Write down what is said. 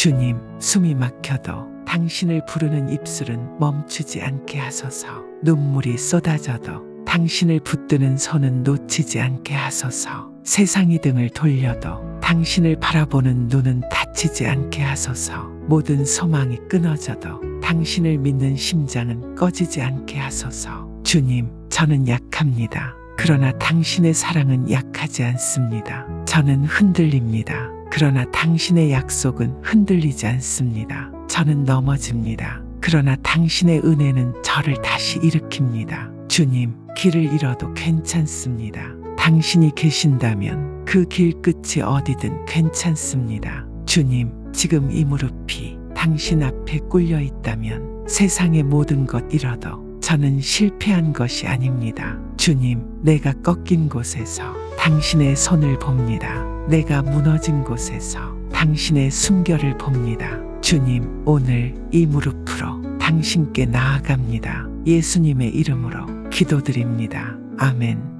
주님, 숨이 막혀도 당신을 부르는 입술은 멈추지 않게 하소서. 눈물이 쏟아져도 당신을 붙드는 손은 놓치지 않게 하소서. 세상이 등을 돌려도 당신을 바라보는 눈은 닫히지 않게 하소서. 모든 소망이 끊어져도 당신을 믿는 심장은 꺼지지 않게 하소서. 주님, 저는 약합니다. 그러나 당신의 사랑은 약하지 않습니다. 저는 흔들립니다. 그러나 당신의 약속은 흔들리지 않습니다. 저는 넘어집니다. 그러나 당신의 은혜는 저를 다시 일으킵니다. 주님, 길을 잃어도 괜찮습니다. 당신이 계신다면 그 길 끝이 어디든 괜찮습니다. 주님, 지금 이 무릎이 당신 앞에 꿀려 있다면 세상의 모든 것 잃어도 저는 실패한 것이 아닙니다. 주님, 내가 꺾인 곳에서 당신의 손을 봅니다. 내가 무너진 곳에서 당신의 순결을 봅니다. 주님, 오늘 이 무릎으로 당신께 나아갑니다. 예수님의 이름으로 기도드립니다. 아멘.